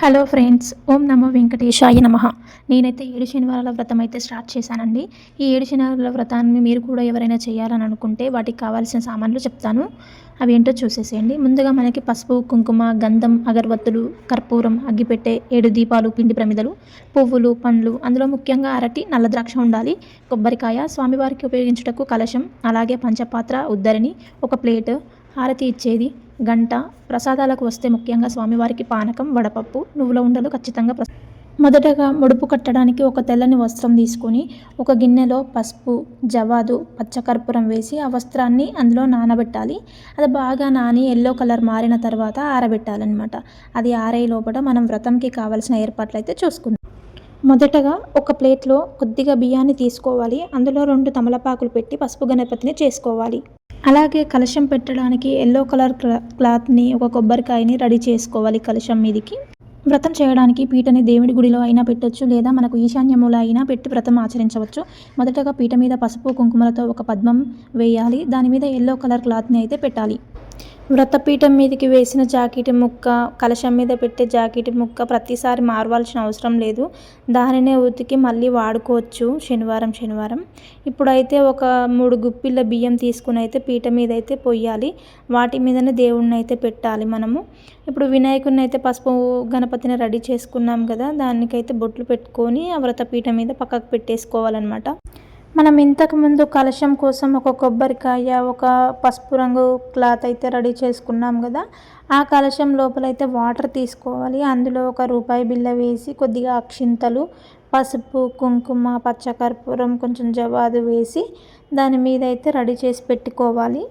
Hello friends ఓం నమో వెంకటేశాయ నమ. నేనైతే ఏడు శనివారాల వ్రతం అయితే స్టార్ట్ చేశానండి. ఈ ఏడు శనివారాల వ్రతాన్ని మీరు కూడా ఎవరైనా చేయాలని అనుకుంటే వాటికి కావాల్సిన సామాన్లు చెప్తాను. అవి ఏంటో చూసేసేయండి. ముందుగా మనకి పసుపు కుంకుమ గంధం అగరబత్తులు కర్పూరం అగ్గిపెట్టె ఏడు దీపాలు పిండి ప్రమిదలు పువ్వులు పండ్లు అందులో ముఖ్యంగా అరటి నల్ల ద్రాక్ష ఉండాలి. కొబ్బరికాయ స్వామివారికి ఉపయోగించుటకు కలశం అలాగే పంచపాత్ర ఉద్దరిని ఒక ప్లేట్ హారతి ఇచ్చేది గంట ప్రసాదాలకు వస్తే ముఖ్యంగా స్వామివారికి పానకం వడపప్పు నువ్వుల ఉండలు ఖచ్చితంగా ప్రస మొదటగా ముడుపు కట్టడానికి ఒక తెల్లని వస్త్రం తీసుకొని ఒక గిన్నెలో పసుపు జవాదు పచ్చకర్పూరం వేసి ఆ వస్త్రాన్ని అందులో నానబెట్టాలి. అది బాగా నాని ఎల్లో కలర్ మారిన తర్వాత ఆరబెట్టాలన్నమాట. అది ఆరే లోపల మనం వ్రతంకి కావాల్సిన ఏర్పాట్లు అయితే చూసుకుందాం. మొదటగా ఒక ప్లేట్లో కొద్దిగా బియ్యాన్ని తీసుకోవాలి. అందులో రెండు తమలపాకులు పెట్టి పసుపు గణపతిని చేసుకోవాలి. అలాగే కలశం పెట్టడానికి ఎల్లో కలర్ క్లాత్ని ఒక కొబ్బరికాయని రెడీ చేసుకోవాలి కలశం మీదకి. వ్రతం చేయడానికి పీటని దేవుడి గుడిలో అయినా పెట్టొచ్చు లేదా మనకు ఈశాన్యములో అయినా పెట్టి వ్రతం ఆచరించవచ్చు. మొదటగా పీట మీద పసుపు కుంకుమలతో ఒక పద్మం వేయాలి. దాని మీద ఎల్లో కలర్ క్లాత్ని అయితే పెట్టాలి. వ్రతపీఠం మీదకి వేసిన జాకెట్ ముక్క కలశం మీద పెట్టే జాకెట్ ముక్క ప్రతిసారి మారవాల్సిన అవసరం లేదు. దానినే ఉతికి మళ్ళీ వాడుకోవచ్చు శనివారం శనివారం. ఇప్పుడైతే ఒక మూడు గుప్పిళ్ళ బియ్యం తీసుకుని అయితే పీట మీద అయితే పొయ్యాలి. వాటి మీదనే దేవుణ్ణి అయితే పెట్టాలి మనము. ఇప్పుడు వినాయకుడిని అయితే పసుపు గణపతిని రెడీ చేసుకున్నాం కదా దానికైతే బొట్లు పెట్టుకొని ఆ వ్రతపీఠం మీద పక్కకు పెట్టేసుకోవాలన్నమాట. మనం ఇంతకుముందు కలశం కోసం ఒక కొబ్బరికాయ ఒక పసుపు రంగు క్లాత్ అయితే రెడీ చేసుకున్నాం కదా. ఆ కలశం లోపలైతే వాటర్ తీసుకోవాలి. అందులో ఒక రూపాయి బిళ్ళ వేసి కొద్దిగా అక్షింతలు పసుపు కుంకుమ పచ్చకర్పూరం కొంచెం జవాదు వేసి దాని మీద అయితే రెడీ చేసి పెట్టుకోవాలి.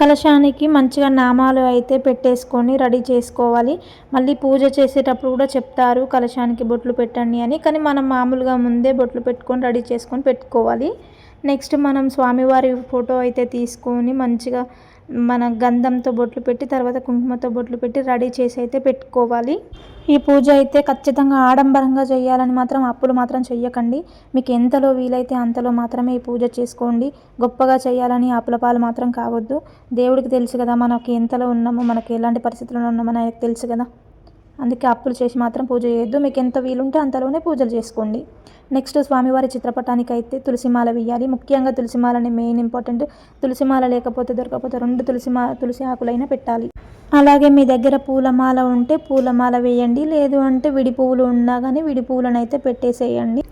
కలశానికి మంచిగా నామాలు అయితే పెట్టేసుకొని రెడీ చేసుకోవాలి. మళ్ళీ పూజ చేసేటప్పుడు కూడా చెప్తారు కలశానికి బొట్లు పెట్టండి అని. కానీ మనం మామూలుగా ముందే బొట్లు పెట్టుకొని రెడీ చేసుకొని పెట్టుకోవాలి. నెక్స్ట్ మనం స్వామివారి ఫోటో అయితే తీసుకొని మంచిగా మన గంధంతో బొట్లు పెట్టి తర్వాత కుంకుమతో బొట్లు పెట్టి రెడీ చేసి అయితే పెట్టుకోవాలి. ఈ పూజ అయితే ఖచ్చితంగా ఆడంబరంగా చేయాలని మాత్రం అప్పులు మాత్రం చెయ్యకండి. మీకు ఎంతలో వీలైతే అంతలో మాత్రమే ఈ పూజ చేసుకోండి. గొప్పగా చేయాలని అప్పులపాలు మాత్రం కావద్దు. దేవుడికి తెలుసు కదా మనకి ఎంతలో ఉన్నామో మనకి ఎలాంటి పరిస్థితుల్లో ఉన్నామో ఆయనకు తెలుసు కదా. అందుకే అప్పులు చేసి మాత్రం పూజ చేయొద్దు. మీకు ఎంత వీలుంటే అంతలోనే పూజలు చేసుకోండి. నెక్స్ట్ స్వామివారి చిత్రపటానికి అయితే తులసిమాల వేయాలి ముఖ్యంగా తులసిమాలని మెయిన్ ఇంపార్టెంట్ తులసిమాల లేకపోతే దొరకకపోతే రెండు తులసిమా తులసి ఆకులైనా పెట్టాలి. అలాగే మీ దగ్గర పూలమాల ఉంటే పూలమాల వేయండి. లేదు అంటే విడి పువ్వులు ఉన్నా కానీ విడి పువ్వులను అయితే పెట్టేసేయండి.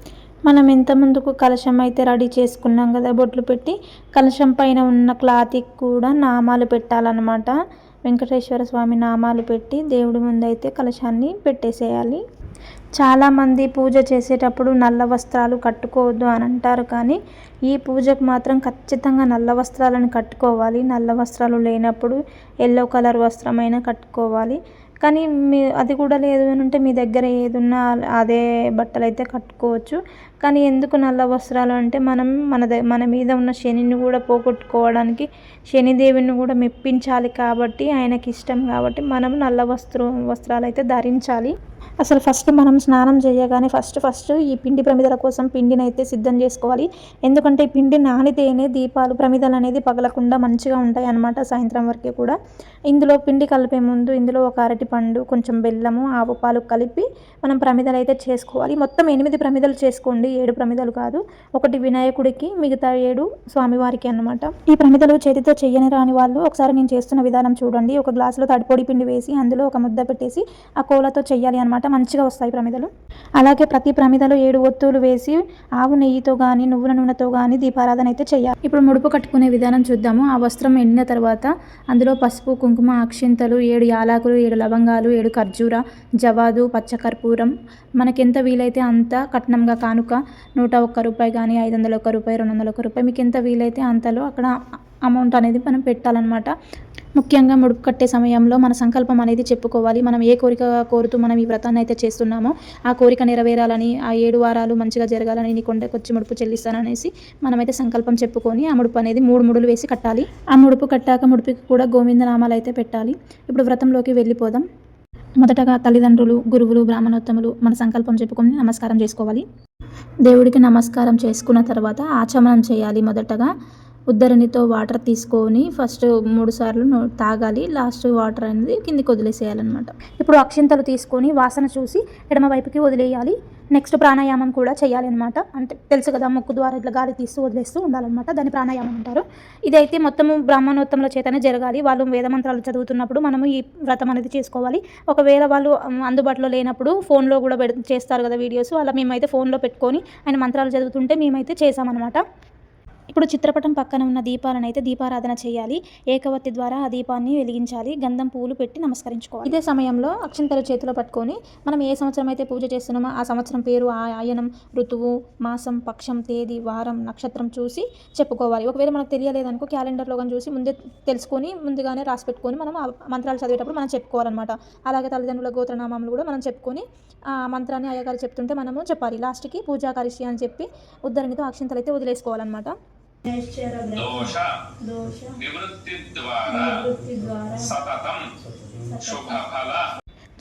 మనం ఎంత ముందుకు కలశం అయితే రెడీ చేసుకున్నాం కదా బొట్లు పెట్టి. కలశం పైన ఉన్న క్లాత్కి కూడా నామాలు పెట్టాలన్నమాట. వెంకటేశ్వర స్వామి నామాలు పెట్టి దేవుడి ముందైతే కలశాన్ని పెట్టేసేయాలి. చాలామంది పూజ చేసేటప్పుడు నల్ల వస్త్రాలు కట్టుకోవద్దు అని అంటారు కానీ ఈ పూజకు మాత్రం ఖచ్చితంగా నల్ల వస్త్రాలను కట్టుకోవాలి. నల్ల వస్త్రాలు లేనప్పుడు ఎల్లో కలర్ వస్త్రమైనా కట్టుకోవాలి. కానీ మీ అది కూడా లేదు అని అంటే మీ దగ్గర ఏదున్నా అదే బట్టలు అయితే కట్టుకోవచ్చు. కానీ ఎందుకు నల్ల వస్త్రాలు అంటే మనం మన ద మన మీద ఉన్న శనిని కూడా పోగొట్టుకోవడానికి శనిదేవిని కూడా మెప్పించాలి కాబట్టి ఆయనకి ఇష్టం కాబట్టి మనం నల్ల వస్త్రం వస్త్రాలు అయితే ధరించాలి. అసలు ఫస్ట్ మనం స్నానం చేయగానే ఫస్ట్ ఫస్ట్ ఈ పిండి ప్రమిదల కోసం పిండిని అయితే సిద్ధం చేసుకోవాలి. ఎందుకంటే ఈ పిండి నానితేనే దీపాలు ప్రమిదలు అనేది పగలకుండా మంచిగా ఉంటాయి అన్నమాట సాయంత్రం వరకు కూడా. ఇందులో పిండి కలిపే ముందు ఇందులో ఒక అరటి పండు కొంచెం బెల్లము ఆవు పాలు కలిపి మనం ప్రమిదలు అయితే చేసుకోవాలి. మొత్తం ఎనిమిది ప్రమిదలు చేసుకోండి. ఏడు ప్రమిదలు కాదు. ఒకటి వినాయకుడికి మిగతా ఏడు స్వామివారికి అన్నమాట. ఈ ప్రమిదలు చేతితో చేయని రాని వాళ్ళు ఒకసారి నేను చేస్తున్న విధానం చూడండి. ఒక గ్లాసులో తడిపొడి పిండి వేసి అందులో ఒక ముద్ద పెట్టేసి ఆ కోలతో చెయ్యాలి అనమాట మంచిగా వస్తాయి ప్రమిదలు. అలాగే ప్రతి ప్రమిదలో ఏడు ఒత్తులు వేసి ఆవు నెయ్యితో కానీ నువ్వుల నూనెతో కానీ దీపారాధన అయితే చేయాలి. ఇప్పుడు ముడుపు కట్టుకునే విధానం చూద్దాము. ఆ వస్త్రం ఎండిన తర్వాత అందులో పసుపు కుంకుమ అక్షింతలు ఏడు యాలకులు ఏడు లవంగాలు ఏడు ఖర్జూర జవాదు పచ్చకర్పూరం. మనకి ఎంత వీలైతే అంత కట్నంగా కానుక నూట ఒక్క రూపాయి కానీ ఐదు వందల ఒక్క రూపాయి రెండు వందల ఒక్క రూపాయి మీకు ఎంత వీలైతే అంతలో అక్కడ అమౌంట్ అనేది మనం పెట్టాలన్నమాట. ముఖ్యంగా ముడుపు కట్టే సమయంలో మన సంకల్పం అనేది చెప్పుకోవాలి. మనం ఏ కోరిక కోరుతూ మనం ఈ వ్రతాన్ని అయితే చేస్తున్నామో ఆ కోరిక నెరవేరాలని ఆ ఏడు వారాలు మంచిగా జరగాలని నీ కొండకొచ్చి ముడుపు చెల్లిస్తాననేసి మనమైతే సంకల్పం చెప్పుకొని ఆ ముడుపు అనేది మూడు ముడులు వేసి కట్టాలి. ఆ ముడుపు కట్టాక ముడుపుకి కూడా గోవింద నామాలు అయితే పెట్టాలి. ఇప్పుడు వ్రతంలోకి వెళ్ళిపోదాం. మొదటగా తల్లిదండ్రులు గురువులు బ్రాహ్మణోత్తములు మన సంకల్పం చెప్పుకొని నమస్కారం చేసుకోవాలి. దేవుడికి నమస్కారం చేసుకున్న తర్వాత ఆచమనం చేయాలి మొదటగా. ఉద్దరణితో వాటర్ తీసుకొని ఫస్ట్ మూడు సార్లు తాగాలి. లాస్ట్ వాటర్ అనేది కిందికి వదిలేసేయాలన్నమాట. ఇప్పుడు అక్షింతలు తీసుకొని వాసన చూసి ఎడమ వైపుకి వదిలేయాలి. నెక్స్ట్ ప్రాణాయామం కూడా చేయాలి అనమాట అంటే తెలుసు కదా ముక్కు ద్వారా ఇట్లా గాలి తీస్తూ వదిలేస్తూ ఉండాలన్నమాట. దాన్ని ప్రాణాయామం అంటారు. ఇదైతే మొత్తము బ్రాహ్మణోత్తముల చేతనే జరగాలి. వాళ్ళు వేదమంత్రాలు చదువుతున్నప్పుడు మనము ఈ వ్రతం అనేది చేసుకోవాలి. ఒకవేళ వాళ్ళు అందుబాటులో లేనప్పుడు ఫోన్లో కూడా పెడ చేస్తారు కదా వీడియోస్. అలా మేమైతే ఫోన్లో పెట్టుకొని ఆయన మంత్రాలు చదువుతుంటే మేమైతే చేసామన్నమాట ఇప్పుడు చిత్రపటం పక్కన ఉన్న దీపాలను అయితే దీపారాధన చేయాలి. ఏకవత్తి ద్వారా ఆ దీపాన్ని వెలిగించాలి. గంధం పువ్వులు పెట్టి నమస్కరించుకోవాలి. ఇదే సమయంలో అక్షంతలు చేతిలో పట్టుకొని మనం ఏ సంవత్సరం అయితే పూజ చేస్తున్నామో ఆ సంవత్సరం పేరు ఆ ఆయనం ఋతువు మాసం పక్షం తేదీ వారం నక్షత్రం చూసి చెప్పుకోవాలి. ఒకవేళ మనకు తెలియలేదనుకో క్యాలెండర్లో కానీ చూసి ముందే తెలుసుకొని ముందుగానే రాసి పెట్టుకొని మనం ఆ మంత్రాలు చదివేటప్పుడు మనం చెప్పుకోవాలన్నమాట. అలాగే తల్లిదండ్రుల గోత్రనామాలు కూడా మనం చెప్పుకొని ఆ మంత్రాన్ని అయ్యగారు చెప్తుంటే మనము చెప్పాలి. లాస్ట్కి పూజా కరిషి అని చెప్పి ఉద్ధరణితో అక్షంతలు అయితే వదిలేసుకోవాలన్నమాట. దోష. నివృత్తి ద్వారా. సతతం. శుభ ఫల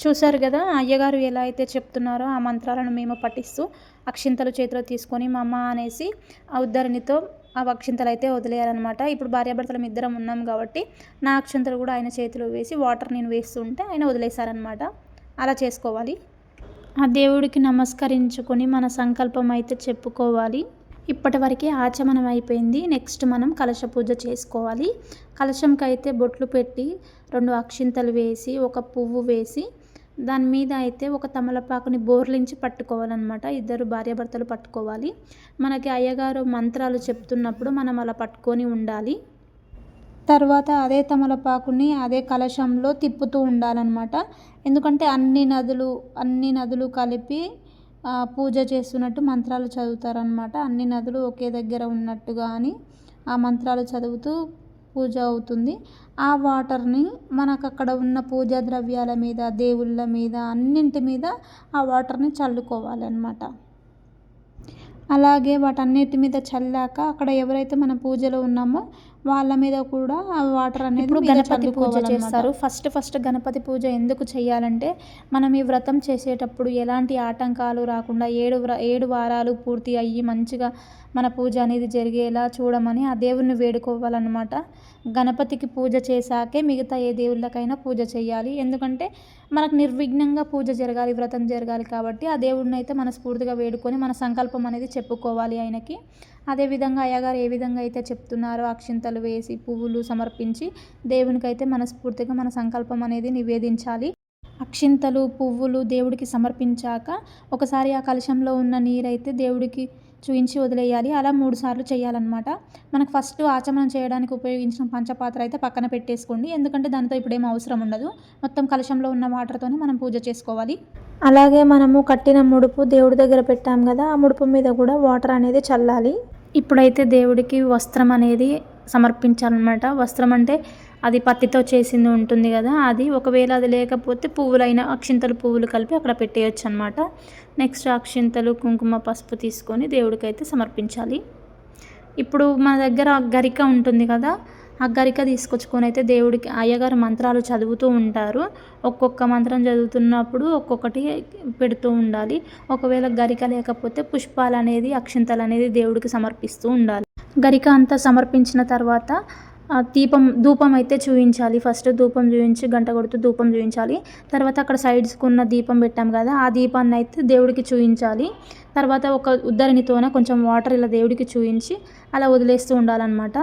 చూశారు కదా అయ్యగారు ఎలా అయితే చెప్తున్నారో ఆ మంత్రాలను మేము పఠిస్తూ అక్షింతలు చేతిలో తీసుకొని మా అమ్మ అనేసి ఆ ఉద్ధరణితో ఆ అక్షింతలు అయితే వదిలేయాలన్నమాట. ఇప్పుడు భార్యాభర్తలం ఇద్దరం ఉన్నాం కాబట్టి నా అక్షింతలు కూడా ఆయన చేతిలో వేసి వాటర్ నేను వేస్తుంటే ఆయన వదిలేశారనమాట అలా చేసుకోవాలి. ఆ దేవుడికి నమస్కరించుకొని మన సంకల్పం అయితే చెప్పుకోవాలి. ఇప్పటివరకే ఆచమనం అయిపోయింది. నెక్స్ట్ మనం కలశ పూజ చేసుకోవాలి. కలశంకి అయితే బొట్లు పెట్టి రెండు అక్షింతలు వేసి ఒక పువ్వు వేసి దాని మీద అయితే ఒక తమలపాకుని బోర్లించి పట్టుకోవాలన్నమాట. ఇద్దరు భార్యాభర్తలు పట్టుకోవాలి. మనకి అయ్యగారు మంత్రాలు చెప్తున్నప్పుడు మనం అలా పట్టుకొని ఉండాలి. తర్వాత అదే తమలపాకుని అదే కలశంలో తిప్పుతూ ఉండాలన్నమాట. ఎందుకంటే అన్ని నదులు అన్ని నదులు కలిపి పూజ చేస్తున్నట్టు మంత్రాలు చదువుతారనమాట అన్ని నదులు ఒకే దగ్గర ఉన్నట్టుగా అని ఆ మంత్రాలు చదువుతూ పూజ అవుతుంది. ఆ వాటర్ని మనకు అక్కడ ఉన్న పూజా ద్రవ్యాల మీద దేవుళ్ళ మీద అన్నింటి మీద ఆ వాటర్ని చల్లుకోవాలన్నమాట. అలాగే వాటన్నిటి మీద చల్లాక అక్కడ ఎవరైతే మన పూజలో ఉన్నామో వాళ్ళ మీద కూడా వాటర్ అనేది ఇప్పుడు గణపతి పూజ. చేస్తారు. ఫస్ట్ ఫస్ట్ గణపతి పూజ ఎందుకు చేయాలంటే మనం ఈ వ్రతం చేసేటప్పుడు ఎలాంటి ఆటంకాలు రాకుండా ఏడు వ్ర ఏడు వారాలు పూర్తి అయ్యి మంచిగా మన పూజ అనేది జరిగేలా చూడమని ఆ దేవుణ్ణి వేడుకోవాలన్నమాట. గణపతికి పూజ చేశాకే మిగతా ఏ దేవుళ్ళకైనా పూజ చేయాలి. ఎందుకంటే మనకు నిర్విఘ్నంగా పూజ జరగాలి వ్రతం జరగాలి కాబట్టి ఆ దేవుడిని అయితే మనస్ఫూర్తిగా వేడుకొని మన సంకల్పం అనేది చెప్పుకోవాలి ఆయనకి. అదేవిధంగా అయ్యగారు ఏ విధంగా అయితే చెప్తున్నారో అక్షింతలు వేసి పువ్వులు సమర్పించి దేవునికైతే మనస్ఫూర్తిగా మన సంకల్పం అనేది నివేదించాలి. అక్షింతలు పువ్వులు దేవుడికి సమర్పించాక ఒకసారి ఆ కలశంలో ఉన్న నీరైతే దేవుడికి చూయించి వదిలేయాలి. అలా మూడు సార్లు చేయాలన్నమాట. మనకు ఫస్ట్ ఆచమనం చేయడానికి ఉపయోగించిన పంచపాత్ర అయితే పక్కన పెట్టేసుకోండి. ఎందుకంటే దానితో ఇప్పుడు ఏం అవసరం ఉండదు. మొత్తం కలశంలో ఉన్న వాటర్తోనే మనం పూజ చేసుకోవాలి. అలాగే మనము కట్టిన ముడుపు దేవుడి దగ్గర పెట్టాం కదా ఆ ముడుపు మీద కూడా వాటర్ అనేది చల్లాలి. ఇప్పుడైతే దేవుడికి వస్త్రం అనేది సమర్పించాలన్నమాట. వస్త్రం అంటే అది పత్తితో చేసింది ఉంటుంది కదా అది ఒకవేళ అది లేకపోతే పువ్వులైన అక్షింతలు పువ్వులు కలిపి అక్కడ పెట్టేయచ్చు అనమాట నెక్స్ట్ అక్షింతలు కుంకుమ పసుపు తీసుకొని దేవుడికి అయితే సమర్పించాలి. ఇప్పుడు మన దగ్గర గరిక ఉంటుంది కదా ఆ గరిక తీసుకొచ్చుకొని అయితే దేవుడికి అయ్యగారు మంత్రాలు చదువుతూ ఉంటారు. ఒక్కొక్క మంత్రం చదువుతున్నప్పుడు ఒక్కొక్కటి పెడుతూ ఉండాలి. ఒకవేళ గరిక లేకపోతే పుష్పాలు అనేది అక్షింతలు అనేది దేవుడికి సమర్పిస్తూ ఉండాలి. గరిక అంతా సమర్పించిన తర్వాత దీపం ధూపం అయితే చూపించాలి ఫస్ట్ ధూపం చూపించి గంట కొడుతూ ధూపం చూపించాలి తర్వాత అక్కడ సైడ్స్కి ఉన్న దీపం పెట్టాం కదా ఆ దీపాన్ని అయితే దేవుడికి చూపించాలి తర్వాత ఒక ఉద్దరినితోన కొంచెం వాటర్ ఇలా దేవుడికి చూపించి అలా వదిలేస్తూ ఉండాలన్నమాట.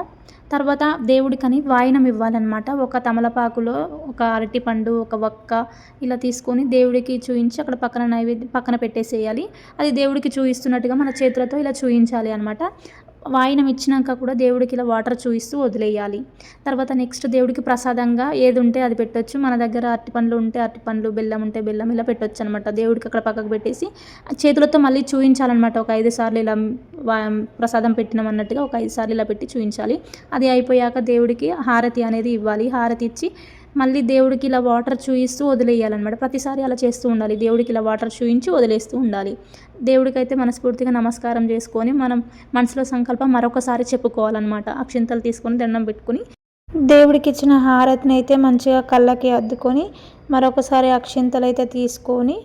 తర్వాత దేవుడికని వాయనం ఇవ్వాలన్నమాట. ఒక తమలపాకులో ఒక అరటిపండు ఒక వక్క ఇలా తీసుకొని దేవుడికి చూయించి అక్కడ పక్కన నైవేద్యం పక్కన పెట్టేసేయాలి. అది దేవుడికి చూయిస్తున్నట్టుగా మన చేతులతో ఇలా చూయించాలి అనమాట వాయినం ఇచ్చినాక కూడా దేవుడికి ఇలా వాటర్ చూయిస్తూ వదిలేయాలి. తర్వాత నెక్స్ట్ దేవుడికి ప్రసాదంగా ఏది ఉంటే అది పెట్టొచ్చు. మన దగ్గర అరటి పండ్లు ఉంటే అరటి పండ్లు బెల్లం ఉంటే బెల్లం ఇలా పెట్టొచ్చు అనమాట దేవుడికి అక్కడ పక్కకు పెట్టేసి చేతులతో మళ్ళీ చూయించాలన్నమాట. ఒక ఐదు సార్లు ఇలా వా- ప్రసాదం పెట్టినాం అన్నట్టుగా ఒక ఐదు సార్లు ఇలా పెట్టి చూయించాలి. అది అయిపోయాక దేవుడికి హారతి అనేది ఇవ్వాలి. హారతి ఇచ్చి మళ్ళీ దేవుడికి ఇలా వాటర్ చూయిస్తూ వదిలేయాలన్నమాట. ప్రతిసారి అలా చేస్తూ ఉండాలి. దేవుడికి ఇలా వాటర్ చూయించి వదిలేస్తూ ఉండాలి. దేవుడికైతే మనస్ఫూర్తిగా నమస్కారం చేసుకొని మనం మనసులో సంకల్పం మరొకసారి చెప్పుకోవాలన్నమాట. అక్షింతలు తీసుకొని దండం పెట్టుకొని దేవుడికి ఇచ్చిన హారతిని అయితే మంచిగా కళ్ళకి అద్దుకొని మరొకసారి అక్షింతలు అయితే తీసుకొని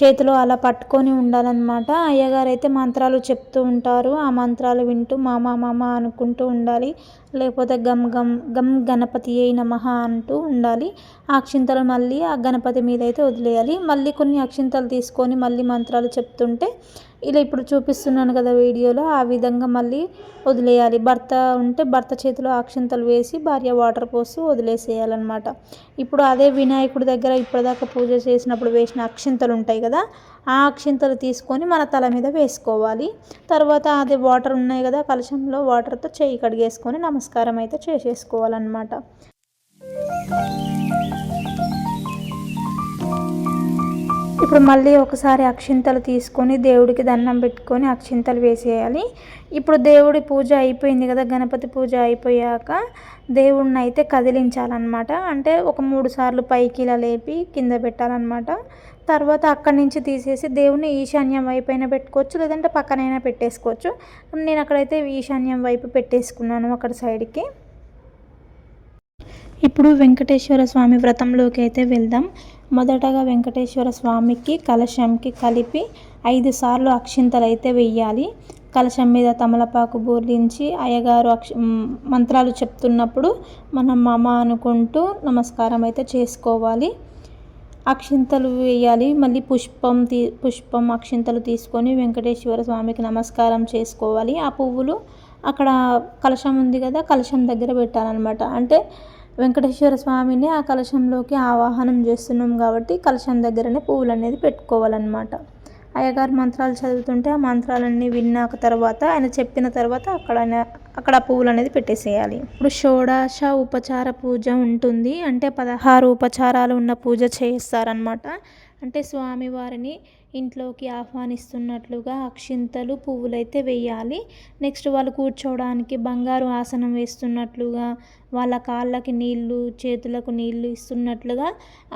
చేతిలో అలా పట్టుకొని ఉండాలన్నమాట. అయ్యగారు అయితే మంత్రాలు చెప్తూ ఉంటారు. ఆ మంత్రాలు వింటూ మామ మామ అనుకుంటూ ఉండాలి. లేకపోతే గమ్ గమ్ గమ్ గణపతి అయి నమః అంటూ ఉండాలి. ఆ అక్షింతలు మళ్ళీ ఆ గణపతి మీద అయితే వదిలేయాలి. మళ్ళీ కొన్ని అక్షింతలు తీసుకొని మళ్ళీ మంత్రాలు చెప్తుంటే ఇలా ఇప్పుడు చూపిస్తున్నాను కదా వీడియోలో ఆ విధంగా మళ్ళీ వదిలేయాలి. భర్త ఉంటే భర్త చేతిలో అక్షింతలు వేసి భార్య వాటర్ పోసి వదిలేసేయాలన్నమాట. ఇప్పుడు అదే వినాయకుడి దగ్గర ఇప్పటిదాకా పూజ చేసినప్పుడు వేసిన అక్షింతలు ఉంటాయి కదా ఆ అక్షింతలు తీసుకొని మన తల మీద వేసుకోవాలి. తర్వాత అదే వాటర్ ఉన్నాయి కదా కలశంలో వాటర్తో చేయి కడిగేసుకొని నమస్కారం అయితే చేసేసుకోవాలన్నమాట. ఇప్పుడు మళ్ళీ ఒకసారి అక్షింతలు తీసుకొని దేవుడికి దండం పెట్టుకొని అక్షింతలు వేసేయాలి. ఇప్పుడు దేవుడి పూజ అయిపోయింది కదా గణపతి పూజ అయిపోయాక దేవుడిని అయితే కదిలించాలన్నమాట. అంటే ఒక మూడు సార్లు పైకి ఇలా లేపి కింద పెట్టాలన్నమాట. తర్వాత అక్కడి నుంచి తీసేసి దేవుడిని ఈశాన్యం వైపు అయినా పెట్టుకోవచ్చు లేదంటే పక్కనైనా పెట్టేసుకోవచ్చు. నేను అక్కడైతే ఈశాన్యం వైపు పెట్టేసుకున్నాను అక్కడ సైడ్కి. ఇప్పుడు వెంకటేశ్వర స్వామి వ్రతంలోకి అయితే వెళ్దాం. మొదటగా వెంకటేశ్వర స్వామికి కలశంకి కలిపి ఐదు సార్లు అక్షింతలు అయితే వెయ్యాలి. కలశం మీద తమలపాకు బోర్లించి అయ్యగారు అక్ష మంత్రాలు చెప్తున్నప్పుడు మనం మమ అనుకుంటూ నమస్కారం అయితే చేసుకోవాలి. అక్షింతలు వేయాలి మళ్ళీ పుష్పం తీ పుష్పం అక్షింతలు తీసుకొని వెంకటేశ్వర స్వామికి నమస్కారం చేసుకోవాలి. ఆ పువ్వులు అక్కడ కలశం ఉంది కదా కలశం దగ్గర పెట్టాలన్నమాట. అంటే వెంకటేశ్వర స్వామిని ఆ కలశంలోకి ఆవాహనం చేస్తున్నాం కాబట్టి కలశం దగ్గరనే పువ్వులు అనేది పెట్టుకోవాలన్నమాట. అయ్యగారు మంత్రాలు చదువుతుంటే ఆ మంత్రాలన్నీ విన్నాక తర్వాత ఆయన చెప్పిన తర్వాత అక్కడ అక్కడ పువ్వులు అనేది పెట్టేసేయాలి. ఇప్పుడు షోడాశ ఉపచార పూజ ఉంటుంది. అంటే పదహారు ఉపచారాలు ఉన్న పూజ చేయిస్తారనమాట అంటే స్వామివారిని ఇంట్లోకి ఆహ్వానిస్తున్నట్లుగా అక్షింతలు పువ్వులైతే వేయాలి. నెక్స్ట్ వాళ్ళు కూర్చోవడానికి బంగారు ఆసనం వేస్తున్నట్లుగా వాళ్ళ కాళ్ళకి నీళ్ళు చేతులకు నీళ్ళు ఇస్తున్నట్లుగా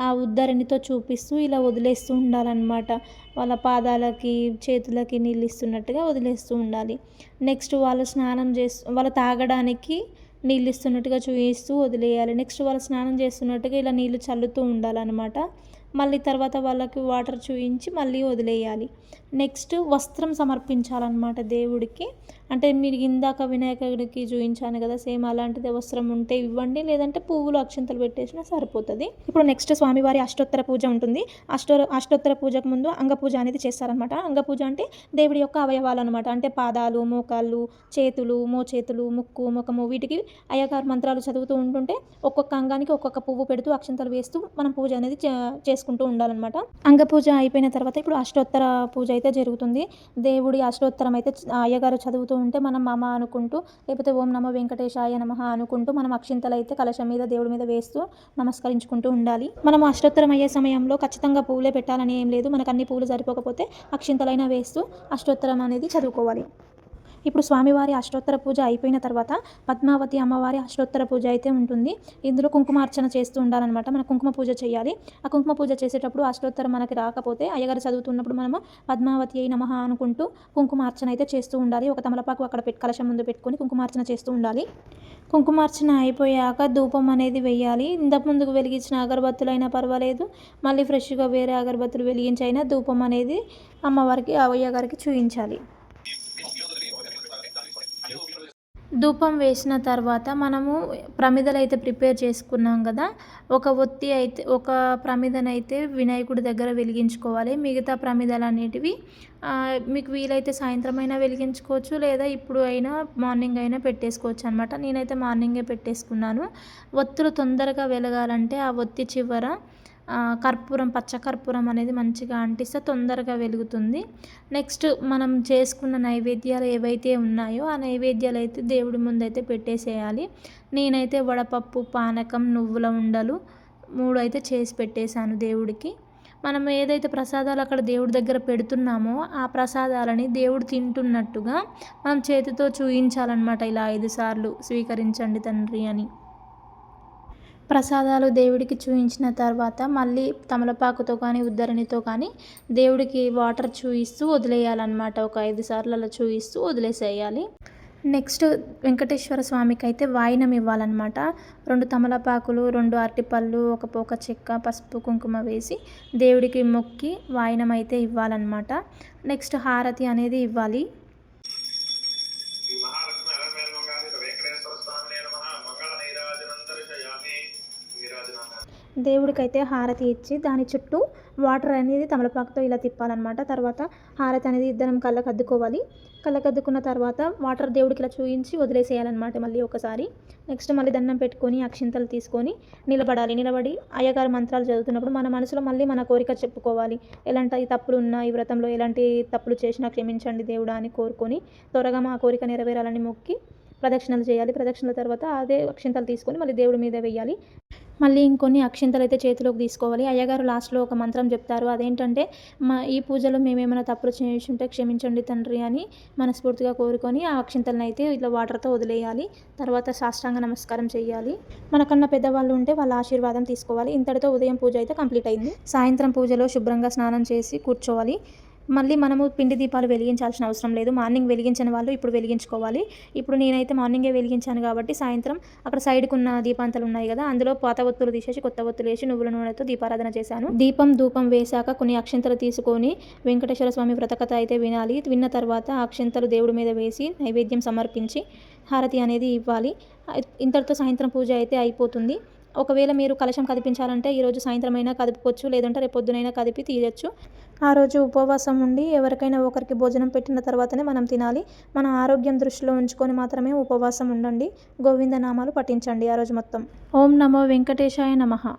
ఆ ఉద్ధరణితో చూపిస్తూ ఇలా వదిలేస్తూ ఉండాలన్నమాట. వాళ్ళ పాదాలకి చేతులకి నీళ్ళు ఇస్తున్నట్టుగా వదిలేస్తూ ఉండాలి. నెక్స్ట్ వాళ్ళు స్నానం చేస్తూ వాళ్ళు తాగడానికి నీళ్ళు ఇస్తున్నట్టుగా చూపిస్తూ వదిలేయాలి. నెక్స్ట్ వాళ్ళు స్నానం చేస్తున్నట్టుగా ఇలా నీళ్ళు చల్లుతూ ఉండాలన్నమాట. మళ్ళీ తర్వాత వాళ్ళకి వాటర్ చూయించి మళ్ళీ వదిలేయాలి. నెక్స్ట్ వస్త్రం సమర్పించాలన్నమాట దేవుడికి. అంటే మీరు ఇందాక వినాయకుడికి చూపించాను కదా సేమ్ అలాంటిదే వస్త్రం ఉంటే ఇవ్వండి లేదంటే పువ్వులు అక్షంతలు పెట్టేసినా సరిపోతుంది. ఇప్పుడు నెక్స్ట్ స్వామివారి అష్టోత్తర పూజ ఉంటుంది. అష్టో అష్టోత్తర పూజకు ముందు అంగపూజ అనేది చేస్తారనమాట అంగపూజ అంటే దేవుడి యొక్క అవయవాలు అనమాట అంటే పాదాలు మోకాళ్ళు చేతులు మోచేతులు ముక్కు ముఖము వీటికి అయ్యగారు మంత్రాలు చదువుతూ ఉంటుంటే ఒక్కొక్క అంగానికి ఒక్కొక్క పువ్వు పెడుతూ అక్షంతలు వేస్తూ మనం పూజ అనేది చేసుకుంటూ ఉండాలన్నమాట. అంగపూజ అయిపోయిన తర్వాత ఇప్పుడు అష్టోత్తర పూజ అయితే జరుగుతుంది. దేవుడి అష్టోత్తరం అయితే అయ్యగారు చదువుతూ ఉంటే మనం మమ అనుకుంటూ లేకపోతే ఓం నమ వెంకటేశాయ నమ అనుకుంటూ మనం అక్షింతలు అయితే కలశం మీద దేవుడి మీద వేస్తూ నమస్కరించుకుంటూ ఉండాలి. మనం అష్టోత్తరం అయ్యే సమయంలో ఖచ్చితంగా పూలే పెట్టాలని ఏం లేదు. మనకు అన్ని పూలు సరిపోకపోతే అక్షింతలైనా వేస్తూ అష్టోత్తరం అనేది చదువుకోవాలి. ఇప్పుడు స్వామివారి అష్టోత్తర పూజ అయిపోయిన తర్వాత పద్మావతి అమ్మవారి అష్టోత్తర పూజ అయితే ఉంటుంది. ఇందులో కుంకుమార్చన చేస్తూ ఉండాలన్నమాట. మన కుంకుమ పూజ చేయాలి. ఆ కుంకుమ పూజ చేసేటప్పుడు అష్టోత్తరం మనకి రాకపోతే అయ్యగారు చదువుతున్నప్పుడు మనము పద్మావతి అయి నమః అనుకుంటూ కుంకుమార్చన అయితే చేస్తూ ఉండాలి. ఒక తమలపాకు అక్కడ పెట్టి కలశం ముందు పెట్టుకొని కుంకుమార్చన చేస్తూ ఉండాలి. కుంకుమార్చన అయిపోయాక ధూపం అనేది వేయాలి ఇంతకు ముందుకు వెలిగించిన అగరబత్తులు అయినా పర్వాలేదు. మళ్ళీ ఫ్రెష్గా వేరే అగరబత్తులు వెలిగించైనా ధూపం అనేది అమ్మవారికి అయ్యగారికి చూపించాలి ధూపం వేసిన తర్వాత మనము ప్రమిదలు అయితే ప్రిపేర్ చేసుకున్నాం కదా ఒక ఒత్తి అయితే ఒక ప్రమిదనైతే వినాయకుడి దగ్గర వెలిగించుకోవాలి. మిగతా ప్రమిదలు అనేటివి మీకు వీలైతే సాయంత్రం అయినా వెలిగించుకోవచ్చు లేదా ఇప్పుడు అయినా మార్నింగ్ అయినా పెట్టేసుకోవచ్చు అనమాట నేనైతే మార్నింగే పెట్టేసుకున్నాను. ఒత్తులు తొందరగా వెలగాలంటే ఆ ఒత్తి చివర కర్పూరం పచ్చ కర్పూరం అనేది మంచిగా అంటిస్తే తొందరగా వెలుగుతుంది. నెక్స్ట్ మనం చేసుకున్న నైవేద్యాలు ఏవైతే ఉన్నాయో ఆ నైవేద్యాలు అయితే దేవుడి ముందు అయితే పెట్టేసేయాలి. నేనైతే వడపప్పు పానకం నువ్వుల ఉండలు మూడు అయితే చేసి పెట్టేశాను దేవుడికి. మనం ఏదైతే ప్రసాదాలు అక్కడ దేవుడి దగ్గర పెడుతున్నామో ఆ ప్రసాదాలని దేవుడు తింటున్నట్టుగా మనం చేతితో చూయించాలన్నమాట ఇలా ఐదు సార్లు స్వీకరించండి తండ్రి అని. ప్రసాదాలు దేవుడికి చూపించిన తర్వాత మళ్ళీ తమలపాకుతో కానీ ఉద్దరణితో కానీ దేవుడికి వాటర్ చూయిస్తూ వదిలేయాలన్నమాట. ఒక ఐదు సార్లు అలా చూయిస్తూ వదిలేసేయాలి. నెక్స్ట్ వెంకటేశ్వర స్వామికి అయితే వాయినం ఇవ్వాలన్నమాట. రెండు తమలపాకులు రెండు అరటిపళ్ళు ఒక పోక చెక్క పసుపు కుంకుమ వేసి దేవుడికి మొక్కి వాయినం అయితే ఇవ్వాలన్నమాట. నెక్స్ట్ హారతి అనేది ఇవ్వాలి. దేవుడికైతే హారతి ఇచ్చి దాని చుట్టూ వాటర్ అనేది తమలపాకుతో ఇలా తిప్పాలన్నమాట. తర్వాత హారతి అనేది ఇద్దరం కళ్ళకు అద్దుకోవాలి కళ్ళకు అద్దుకున్న తర్వాత వాటర్ దేవుడికి ఇలా చూయించి వదిలేసేయాలన్నమాట మళ్ళీ ఒకసారి. నెక్స్ట్ మళ్ళీ దండం పెట్టుకొని అక్షింతలు తీసుకొని నిలబడాలి. నిలబడి అయ్యగారు మంత్రాలు చదువుతున్నప్పుడు మన మనసులో మళ్ళీ మన కోరిక చెప్పుకోవాలి. ఎలాంటి తప్పులు ఉన్నా ఈ వ్రతంలో ఎలాంటి తప్పులు చేసినా క్షమించండి దేవుడా అని కోరుకొని త్వరగా మా కోరిక నెరవేరాలని మొక్కి ప్రదక్షిణలు చేయాలి. ప్రదక్షిణల తర్వాత అదే అక్షింతలు తీసుకొని మళ్ళీ దేవుడి మీద వేయాలి మళ్ళీ ఇంకొన్ని అక్షింతలు అయితే చేతిలోకి తీసుకోవాలి. అయ్యగారు లాస్ట్లో ఒక మంత్రం చెప్తారు. అదేంటంటే మా ఈ పూజలో మేమేమైనా తప్పులు చేస్తుంటే క్షమించండి తండ్రి అని మనస్ఫూర్తిగా కోరుకొని ఆ అక్షింతలను అయితే ఇట్లా వాటర్తో వదిలేయాలి. తర్వాత సాష్టాంగ నమస్కారం చేయాలి మనకన్నా పెద్దవాళ్ళు ఉంటే వాళ్ళ ఆశీర్వాదం తీసుకోవాలి. ఇంతటితో ఉదయం పూజ అయితే కంప్లీట్ అయింది. సాయంత్రం పూజలో శుభ్రంగా స్నానం చేసి కూర్చోవాలి. మళ్ళీ మనము పిండి దీపాలు వెలిగించాల్సిన అవసరం లేదు. మార్నింగ్ వెలిగించని వాళ్ళు ఇప్పుడు వెలిగించుకోవాలి. ఇప్పుడు నేనైతే మార్నింగే వెలిగించాను కాబట్టి సాయంత్రం అక్కడ సైడ్కి ఉన్న దీపాంతలు ఉన్నాయి కదా అందులో పాత ఒత్తులు తీసేసి కొత్త ఒత్తులు వేసి నువ్వుల నూనెతో దీపారాధన చేశాను. దీపం ధూపం వేశాక కొన్ని అక్షంతలు తీసుకొని వెంకటేశ్వర స్వామి వ్రతకథ అయితే వినాలి. విన్న తర్వాత అక్షంతలు దేవుడి మీద వేసి నైవేద్యం సమర్పించి హారతి అనేది ఇవ్వాలి. ఇంతటితో సాయంత్రం పూజ అయితే అయిపోతుంది. ఒకవేళ మీరు కలశం కదిపించాలంటే ఈరోజు సాయంత్రం అయినా కదుపుకోవచ్చు లేదంటే రేపు పొద్దునైనా కదిపి తీయచ్చు. ఆ రోజు ఉపవాసం ఉండి ఎవరికైనా ఒకరికి భోజనం పెట్టిన తర్వాతనే మనం తినాలి. మన ఆరోగ్యం దృష్టిలో ఉంచుకొని మాత్రమే ఉపవాసం ఉండండి. గోవింద నామాలు పఠించండి ఆ రోజు మొత్తం. ఓం నమో వెంకటేశాయ నమః.